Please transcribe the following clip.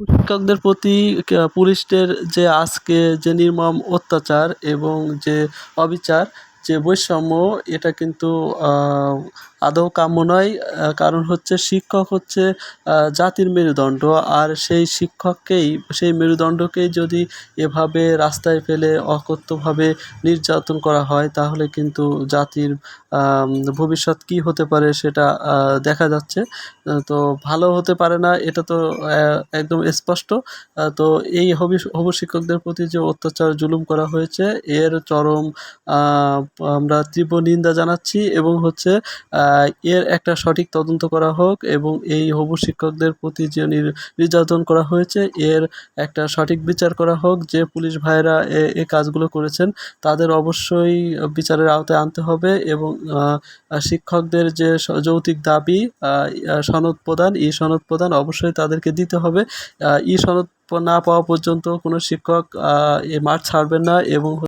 শিক্ষকদের প্রতি পুলিশদের যে আজকে যে নির্মম অত্যাচার এবং যে অবিচার যে বৈষম্য, এটা কিন্তু আদৌ কাম্য নয়। কারণ হচ্ছে শিক্ষক হচ্ছে জাতির মেরুদণ্ড। আর সেই শিক্ষককেই, সেই মেরুদণ্ডকেই যদি এভাবে রাস্তায় ফেলে অকথ্যভাবে নির্যাতন করা হয়, তাহলে কিন্তু জাতির ভবিষ্যৎ কি হতে পারে সেটা দেখা যাচ্ছে। তো ভালো হতে পারে না, এটা তো একদম স্পষ্ট। তো এই হবি, হবু শিক্ষকদের প্রতি যে অত্যাচার জুলুম করা হয়েছে, এর চরম আমরা তীব্র নিন্দা জানাচ্ছি এবং হচ্ছে এর একটা সঠিক তদন্ত করা হোক এবং এই হবু শিক্ষকদের প্রতি যে নির- নির্যাতন করা হয়েছে, এর একটা সঠিক বিচার করা হোক, যে পুলিশ ভাইরা এ- কাজগুলো করেছেন, তাদের অবশ্যই বিচারের আওতায় আনতে হবে এবং শিক্ষকদের যে যৌক্তিক দাবি সনদ প্রদান, ই সনদ প্রদান অবশ্যই তাদেরকে দিতে হবে। ই সনদ না পাওয়া পর্যন্ত কোনো শিক্ষক মাঠ ছাড়বেন না এবং